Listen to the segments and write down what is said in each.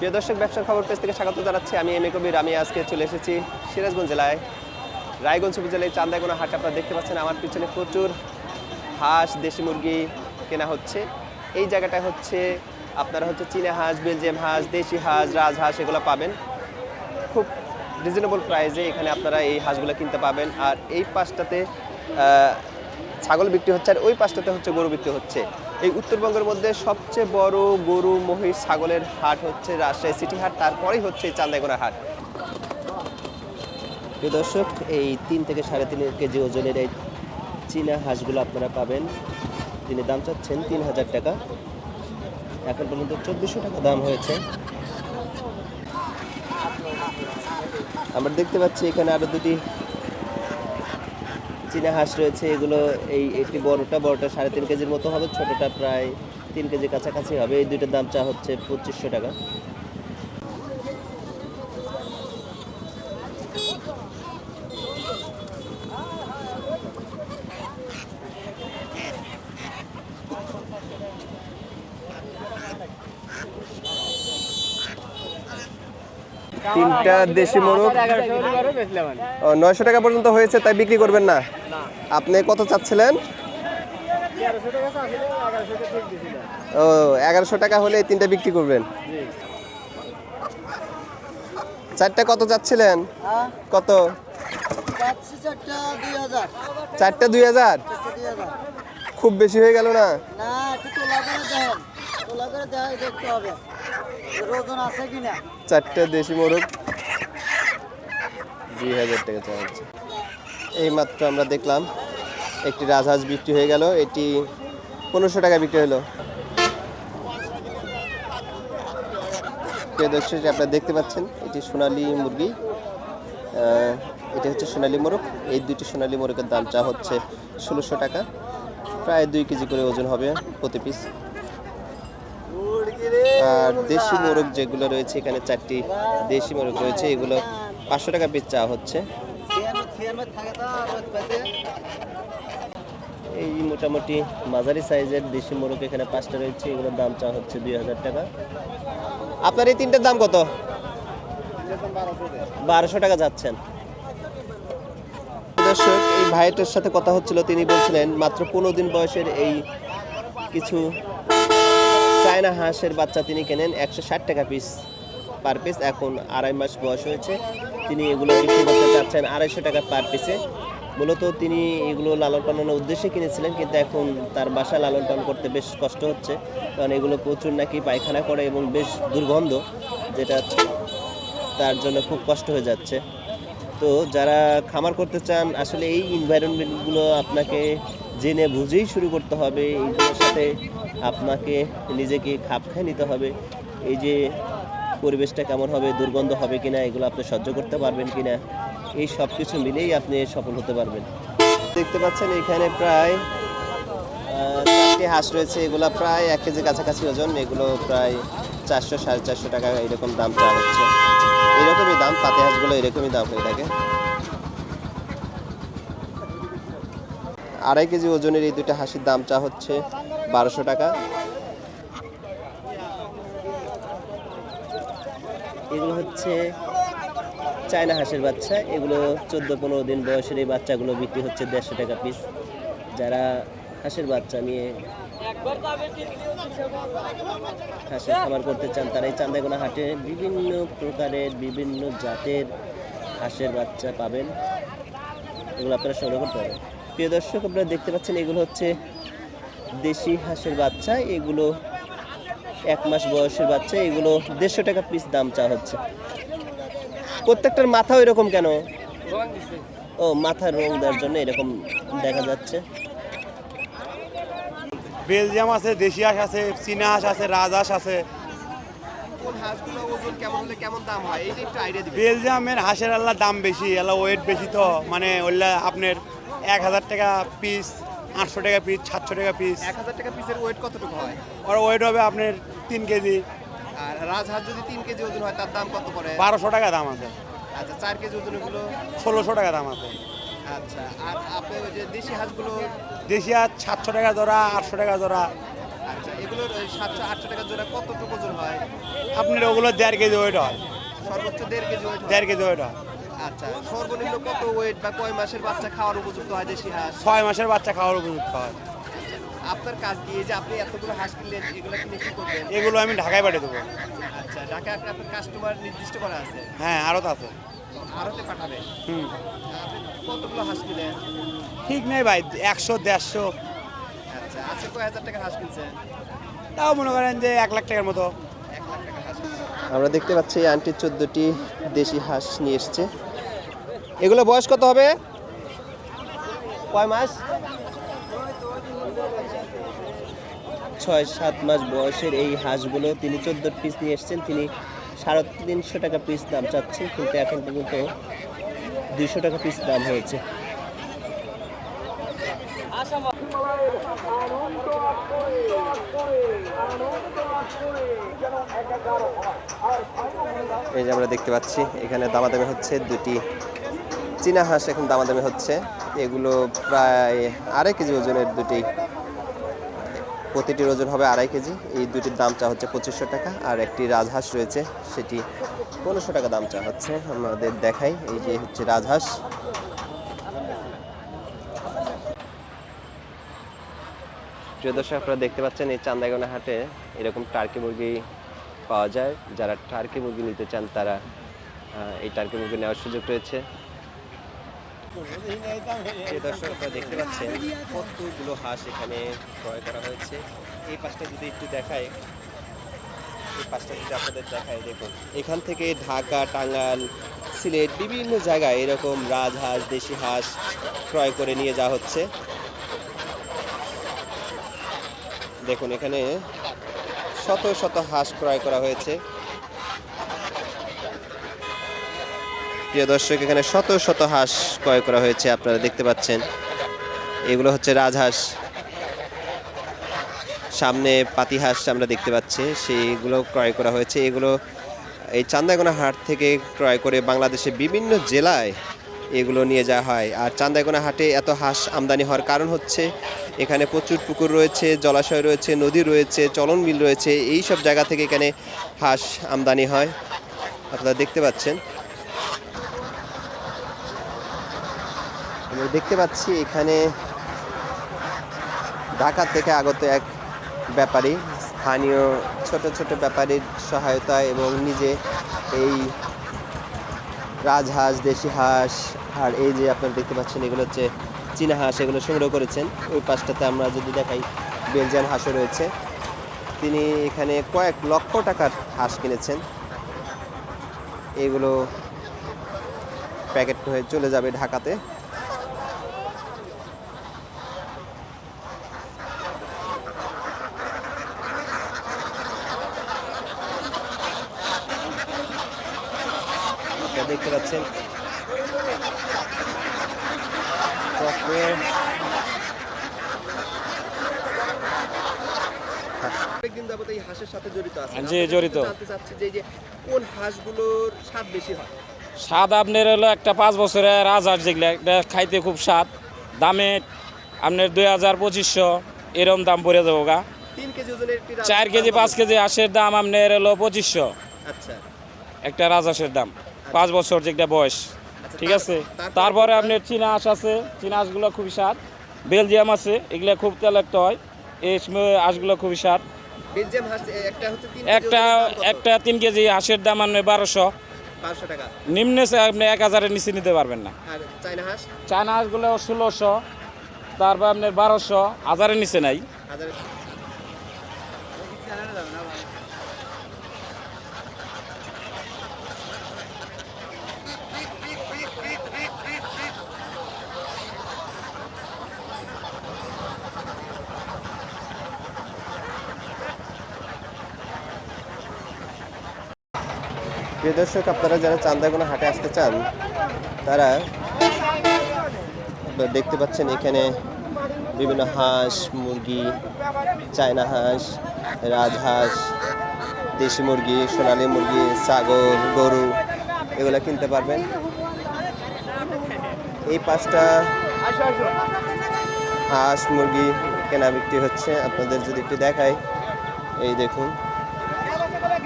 প্রিয় দর্শক, ব্যবসার খবর পেজ থেকে স্বাগত জানাচ্ছি। আমি এম এ কবির, আমি আজকে চলে এসেছি সিরাজগঞ্জ জেলায়। রায়গঞ্জ উপজেলায় চান্দাগোনা হাট আপনারা দেখতে পাচ্ছেন, আমার পিছনে প্রচুর হাঁস, দেশি মুরগি কেনা হচ্ছে। এই জায়গাটা হচ্ছে, আপনারা হচ্ছে চীনা হাঁস, বেলজিয়াম হাঁস, দেশি হাঁস রাজহাঁস এগুলো পাবেন। খুব রিজনেবল প্রাইসে এখানে আপনারা এই হাঁসগুলো কিনতে পাবেন। আর এই পাশটাতে ছাগল বিক্রি হচ্ছে, আর ওই পাশটাতে হচ্ছে গরু বিক্রি হচ্ছে। এই উত্তরবঙ্গের মধ্যে সবচেয়ে বড় গরু, মহিষ, ছাগলের হাট হচ্ছে রাজশাহী সিটি হাট, তারপরেই হচ্ছে এই চান্দাইগোনা হাট। প্রিয় দর্শক, এই তিন থেকে সাড়ে তিন কেজি ওজনের এই চীনা হাঁসগুলো আপনারা পাবেন। তিনি দাম চাচ্ছেন তিন হাজার টাকা। এখন পর্যন্ত চব্বিশশো টাকা দাম হয়েছে। আমরা দেখতে পাচ্ছি এখানে আরও দুটি চীনা হাঁস রয়েছে এগুলো এই একটি বড়টা বড়টা সাড়ে তিন কেজির মতো হবে ছোটটা প্রায় তিন কেজি কাছাকাছি হবে। এই দুইটার দাম চা হচ্ছে পঁচিশশো টাকা। তিনটা দেশি মোরগ। নয়শো টাকা পর্যন্ত হয়েছে তাই বিক্রি করবেন না। আপনি কত চাচ্ছিলেন? ও, এগারোশো টাকা হলে এই তিনটা বিক্রি করবেন। চারটা কত চাচ্ছিলেন? কত? চারটা দুই হাজার। খুব বেশি হয়ে গেল না? চারটে দেশি মোরগ। দুই হাজার টাকা চাওয়া এই মাত্র আমরা দেখলাম একটি রাজহাঁস বিক্রি হয়ে গেল। এটি পনেরোশো টাকা বিক্রি হলো। প্রিয় দর্শক আপনারা দেখতে পাচ্ছেন, এটি সোনালী মুরগি। এটি হচ্ছে সোনালী মোরগ। এই দুইটি সোনালী মোরগের দাম চা হচ্ছে ষোলোশো টাকা। প্রায় দুই কেজি করে ওজন হবে প্রতি পিস আর দেশি মোরগ যেগুলো রয়েছে, এখানে চারটি দেশি মোরগ রয়েছে, এগুলো পাঁচশো টাকা পিস চা হচ্ছে। এই মোটামুটি মাঝারি সাইজের দেশি মোরগ এখানে পাঁচটা রয়েছে, এগুলোর দাম চা হচ্ছে দুই হাজার টাকা। আপনার এই তিনটার দাম কত? বারোশো টাকা যাচ্ছেন। দর্শক, এই ভাইটার সাথে কথা হচ্ছিল, তিনি বলছিলেন, মাত্র পনেরো দিন বয়সের এই কিছু চায়না হাঁসের বাচ্চা তিনি কেনেন একশো ষাট টাকা পিস পার পিস এখন আড়াই মাস বয়স হয়েছে। তিনি এগুলো বিক্রি করতে চাচ্ছেন। আড়াইশো টাকা পার পিসে মূলত তিনি এগুলো লালন পালনের উদ্দেশ্যে কিনেছিলেন, কিন্তু এখন তার বাসায় লালন পালন করতে বেশ কষ্ট হচ্ছে। কারণ এগুলো প্রচুর নাকি পায়খানা করে এবং বেশ দুর্গন্ধ, যেটা তার জন্য খুব কষ্ট হয়ে যাচ্ছে। তো যারা খামার করতে চান, আসলে এই এনভায়রনমেন্টগুলো আপনাকে জেনে বুঝেই শুরু করতে হবে। এইগুলোর সাথে আপনাকে নিজেকে খাপ খাই নিতে হবে। এই যে পরিবেশটা কেমন হবে, দুর্গন্ধ হবে কিনা, এগুলো আপনি সহ্য করতে পারবেন কিনা, এই সব কিছু মিলেই আপনি সফল হতে পারবেন। দেখতে পাচ্ছেন এখানে প্রায় চারটি হাঁস রয়েছে, এগুলো প্রায় এক কেজি কাছাকাছি ওজন, এগুলো প্রায় চারশো, সাড়ে চারশো টাকা এরকম দাম চাওয়া হচ্ছে। এরকমই দাম, পাতে হাঁসগুলো এরকমই দাম হয়ে থাকে। আড়াই কেজি ওজনের এই দুটো হাঁসির দাম চা হচ্ছে বারোশো টাকা। এগুলো হচ্ছে চায়না হাঁসের বাচ্চা। এগুলো চোদ্দ পনেরো দিন বয়সের এই বাচ্চাগুলো বিক্রি হচ্ছে দেড়শো টাকা পিস যারা হাঁসের বাচ্চা নিয়ে হাঁসের খামার করতে চান তারা এই চান্দাগোনা হাটে বিভিন্ন প্রকারের, বিভিন্ন জাতের হাঁসের বাচ্চা পাবেন। এগুলো আপনারা সংগ্রহ করতে পারেন প্রিয় দর্শক, আপনারা দেখতে পাচ্ছেন এগুলো হচ্ছে দেশি হাঁসের বাচ্চা। এগুলো এক মাস বয়সের বাচ্চা এগুলো দেড়শো টাকা পিস দাম চা হচ্ছে। প্রত্যেকটার মাথা এরকম কেন? ও মাথার রং দেওয়ার জন্য এরকম দেখা যাচ্ছে। বেলজিয়াম আছে দেশি হাঁস আছে চীনা হাঁস আছে রাজহাঁস আছে। কোন হাঁসগুলো ওজন কেমন হলে কেমন দাম হয়? এইটা একটু আইডিয়া দিবেন। বেলজিয়ামের হাঁসের আল্লাহ দাম বেশি আল্লাহ ওয়েট বেশি তো। মানে ওইলা আপনার এক হাজার টাকা পিস আটশো টাকা পিস সাতশো টাকা পিস এক হাজার টাকা পিসের ওয়েট কতটুকু হয়? আর ওয়েট হবে আপনার তিন কেজি। আর রাজহাঁস যদি তিন কেজি ওজন হয় তার দাম কত পড়ে? বারোশো টাকা দাম আছে। আচ্ছা চার কেজি ওজনগুলো ষোলোশো টাকা দাম আছে। আচ্ছা আর আপনি ওই যে দেশি হাঁসগুলো? দেশি হাঁস সাতশো টাকা জোড়া আটশো টাকা জোড়া। আচ্ছা এগুলো সাতশো আটশো টাকা জোড়া কতটুকু ওজন হয়? আপনার ওগুলো দেড় কেজি ওয়েট হয়। সর্বোচ্চ দেড় কেজি ওয়েট দেড় কেজি ওয়েট হয়। আচ্ছা সর্বনিম্ন কত ওয়েট বা কয় মাসের বাচ্চা খাওয়ার উপযুক্ত হয় দেশি হাঁস? ছয় মাসের বাচ্চা খাওয়ার উপযুক্ত হয়। আপনার কাজ কি এই যে আপনি এতগুলো হাঁস কিনলেন এগুলো কিনে কি করবেন? এগুলো আমি ঢাকায় পাঠিয়ে দেবো। আচ্ছা ঢাকায় আপনি আপনার কাস্টমার নির্দিষ্ট করা আছে? হ্যাঁ আরও তো আছে। ভারতে পাঠাবেন? হুম। আপনি কতগুলো হাঁস কিনলেন? ঠিক নেই ভাই একশো দেড়শো। আচ্ছা আজকে কয় হাজার টাকা হাঁস কিনছেন? তাও মনে করেন যে এক লাখ টাকার মতো। আমরা দেখতে পাচ্ছি এই আন্টি চোদ্দটি দেশি হাঁস নিয়ে এসছে। এগুলো বয়স কত হবে? কয় মাস? ছয় সাত মাস বয়সের এই হাঁসগুলো তিনি চোদ্দ পিস নিয়ে এসেছেন। তিনি সাড়ে তিনশো টাকা পিস দাম চাচ্ছেন কিন্তু এখন পর্যন্ত দুইশো টাকা পিস দাম হয়েছে। এই যে আমরা দেখতে পাচ্ছি এখানে দামাদামি হচ্ছে দুটি চীনা হাঁস এখন দামাদামি হচ্ছে। এগুলো প্রায় আড়াই কেজি ওজনের দুটি, প্রতিটির ওজন হবে আড়াই কেজি। এই দুটির দাম চা হচ্ছে পঁচিশশো টাকা। আর একটি রাজহাঁস রয়েছে, সেটি পনেরোশো টাকা দাম চা হচ্ছে। আমাদের দেখাই, এই যে হচ্ছে রাজহাঁস। প্রিয় দর্শক, আপনারা দেখতে পাচ্ছেন এই চান্দাইগোনা হাটে এরকম টার্কি মুরগি পাওয়া যায়। যারা টার্কি মুরগি নিতে চান, তারা এই টার্কি মুরগি নেওয়ার সুযোগ রয়েছে। প্রিয় দর্শক দেখতে পাচ্ছেন, কতগুলো হাঁস এখানে ক্রয় করা হয়েছে। এই পাশটা যদি একটু দেখায় এই পাশটা যদি আপনাদের দেখায় দেখুন, এখান থেকে ঢাকা টাঙ্গাল সিলেট বিভিন্ন জায়গায় এরকম রাজহাঁস দেশি হাঁস ক্রয় করে নিয়ে যাওয়া হচ্ছে। দেখুন, এখানে শত শত হাঁস ক্রয় করা হয়েছে। প্রিয় দর্শক, এখানে শত শত হাঁস ক্রয় করা হয়েছে, আপনারা দেখতে পাচ্ছেন। এগুলো হচ্ছে রাজহাঁস। সামনে পাতি হাঁস আমরা দেখতে পাচ্ছি, সেইগুলো ক্রয় করা হয়েছে। এগুলো এই চান্দাইগোনা হাট থেকে ক্রয় করে বাংলাদেশে বিভিন্ন জেলায় এগুলো নিয়ে যাওয়া হয়। আর চান্দাইগোনা হাটে এত হাঁস আমদানি হওয়ার কারণ হচ্ছে, এখানে প্রচুর পুকুর রয়েছে, জলাশয় রয়েছে, নদী রয়েছে, চলন বিল রয়েছে এই সব জায়গা থেকে এখানে হাঁস আমদানি হয়। আপনারা দেখতে পাচ্ছেন। আমরা দেখতে পাচ্ছি এখানে ঢাকা থেকে আগত এক ব্যাপারী, স্থানীয় ছোট ছোট ব্যাপারীর সহায়তা এবং নিজে এই রাজহাঁস, দেশি হাঁস, আর এই যে আপনারা দেখতে পাচ্ছেন, এগুলো হচ্ছে চীনা হাঁস, এগুলো সংগ্রহ করেছেন। ওই পাশটাতে আমরা যদি দেখাই, বেলজিয়ান হাঁসও রয়েছে। তিনি এখানে কয়েক লক্ষ টাকার হাঁস কিনেছেন। এগুলো প্যাকেট হয়ে চলে যাবে ঢাকাতে আপনারা দেখতে পাচ্ছেন চক্রের অনেকদিন যাবত এই হাঁসের সাথে জি, জড়িত। কোন হাঁসগুলোর স্বাদ বেশি হয়? স্বাদ আপনার হলো একটা পাঁচ বছরের রাজহাঁস যেগুলো খাইতে খুব স্বাদ। দামে আপনার দুই হাজার পঁচিশশো এরম দাম পড়ে যাব গা। চার কেজি পাঁচ কেজি হাঁসের দাম আপনার হলো পঁচিশশো। আচ্ছা। একটা রাজহাঁসের দাম। পাঁচ বছর যেটা বয়স। ঠিক আছে? তারপরে- আপনার চীনা হাঁস আছে। চীনা হাঁসগুলো খুবই স্বাদ বেলজিয়াম আছে এগুলো খুব তেলাক্ত হয়। এই সময় হাঁসগুলো খুবই স্বাদ একটা একটা তিন কেজি হাঁসের দাম আপনার বারোশো। নিম্নে আপনি এক হাজারের নিচে নিতে পারবেন না। চায়না হাঁসগুলো ষোলোশো তারপর আপনার বারোশো। হাজারের নিচে নাই হাজার প্রিয় দর্শক, আপনারা যারা চান্দাগোনা হাটে আসতে চান, তারা আপনারা দেখতে পাচ্ছেন এখানে বিভিন্ন হাঁস, মুরগি, চায়না হাঁস রাজহাঁস দেশি মুরগি, সোনালি মুরগি, ছাগল, গরু, এগুলো কিনতে পারবেন। এই পাঁচটা হাঁস, মুরগি কেনা বিক্রি হচ্ছে। আপনাদের যদি একটু দেখাই, এই দেখুন।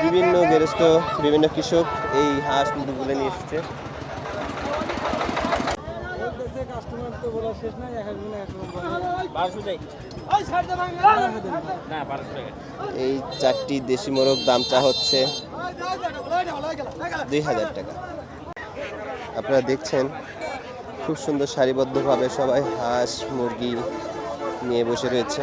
বিভিন্ন গেরস্ত, বিভিন্ন কৃষক এই হাঁস মুরগিগুলো নিয়ে এসেছে। এই চারটি দেশি মোরগ দাম চা হচ্ছে দুই হাজার টাকা। আপনারা দেখছেন, খুব সুন্দর সারিবদ্ধভাবে সবাই হাঁস মুরগি নিয়ে বসে রয়েছে।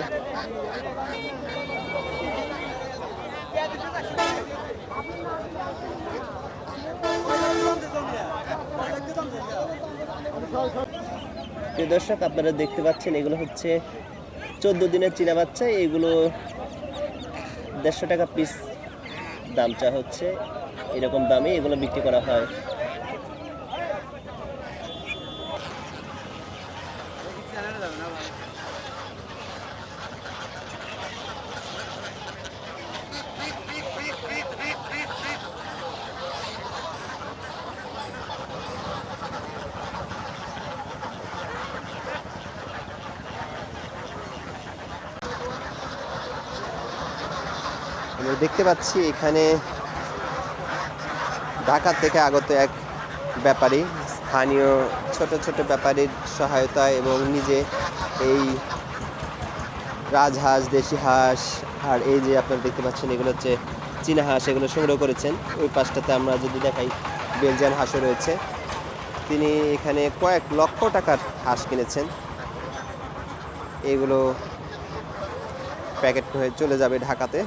দর্শক, আপনারা দেখতে পাচ্ছেন, এগুলো হচ্ছে চোদ্দ দিনের চীনা বাচ্চা। এগুলো দেড়শো টাকা পিস দাম চা হচ্ছে। এরকম দামে এগুলো বিক্রি করা হয়। দেখতে পাচ্ছি এখানে ঢাকা থেকে আগত এক ব্যাপারী, স্থানীয় ছোট ছোট ব্যাপারীর সহায়তায় এবং নিজে এই রাজহাঁস, দেশি হাঁস, আর এই যে আপনারা দেখতে পাচ্ছেন এগুলো হচ্ছে চীনা হাঁস, এগুলো সংগ্রহ করেছেন। ওই পাশটাতে আমরা যদি দেখাই, বেলজিয়ান হাঁসও রয়েছে। তিনি এখানে কয়েক লক্ষ টাকার হাঁস কিনেছেন। এগুলো প্যাকেট হয়ে চলে যাবে ঢাকাতে।